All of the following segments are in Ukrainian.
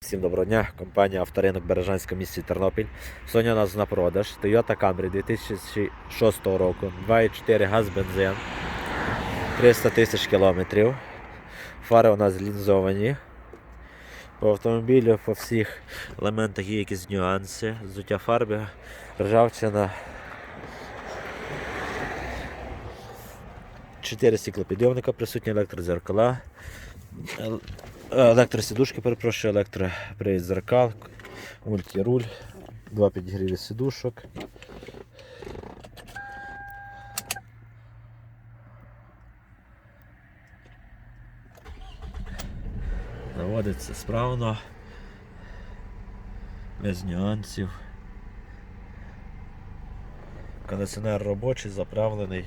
Всім доброго дня, компанія Авторинок Бережанська місті Тернопіль. Сьогодні у нас на продаж Toyota Camry 2006 року, 2,4 газ бензин, 300 тисяч кілометрів. Фари у нас лінзовані. По автомобілю по всіх елементах є якісь нюанси. Зуття фарби, ржавчина. 4 стеклопідйомника, присутні електрозеркала. Ел- Електросідушки, перепрошую, електропривід зеркал, мультируль, два підігріві сідушок. Наводиться справно, без нюансів. Кондиціонер робочий, заправлений.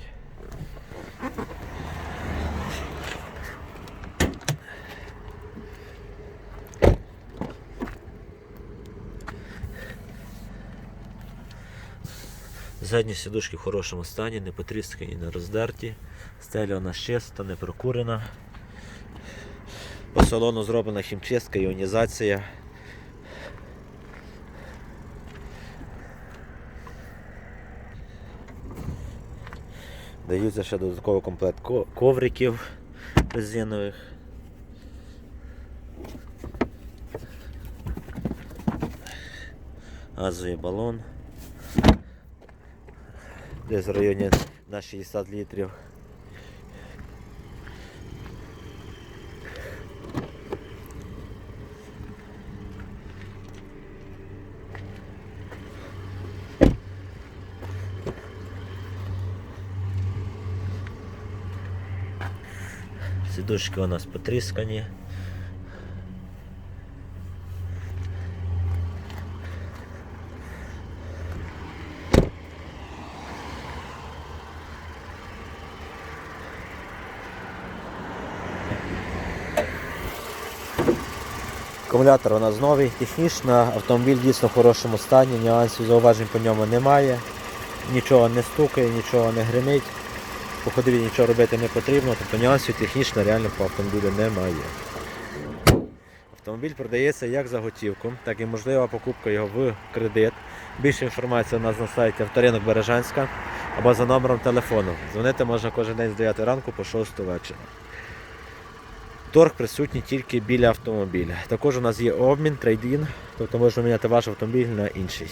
Задні сідушки в хорошому стані, не потріскані, не роздерті. Стеля у нас чиста, не прокурена. По салону зроблена хімчистка, іонізація. Даються ще додатковий комплект ковриків резинових. Газовий балон. Десь в районі на 60 літрів. Сідушки у нас потріскані. Акумулятор у нас новий, технічно, автомобіль дійсно в хорошому стані, нюансів, зауважень по ньому немає, нічого не стукає, нічого не гримить, по ходові нічого робити не потрібно, тобто нюансів технічно реально по автомобілю немає. Автомобіль продається як за готівку, так і можлива покупка його в кредит. Більше інформації у нас на сайті авторинок Бережанська або за номером телефону. Дзвонити можна кожен день з 9 ранку по 6 вечора. Торг присутній тільки біля автомобіля. Також у нас є обмін, трейдін, тобто можна міняти ваш автомобіль на інший.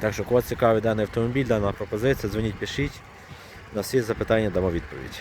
Так що, кого цікавий даний автомобіль, дана пропозиція, дзвоніть, пишіть. На всі запитання дамо відповідь.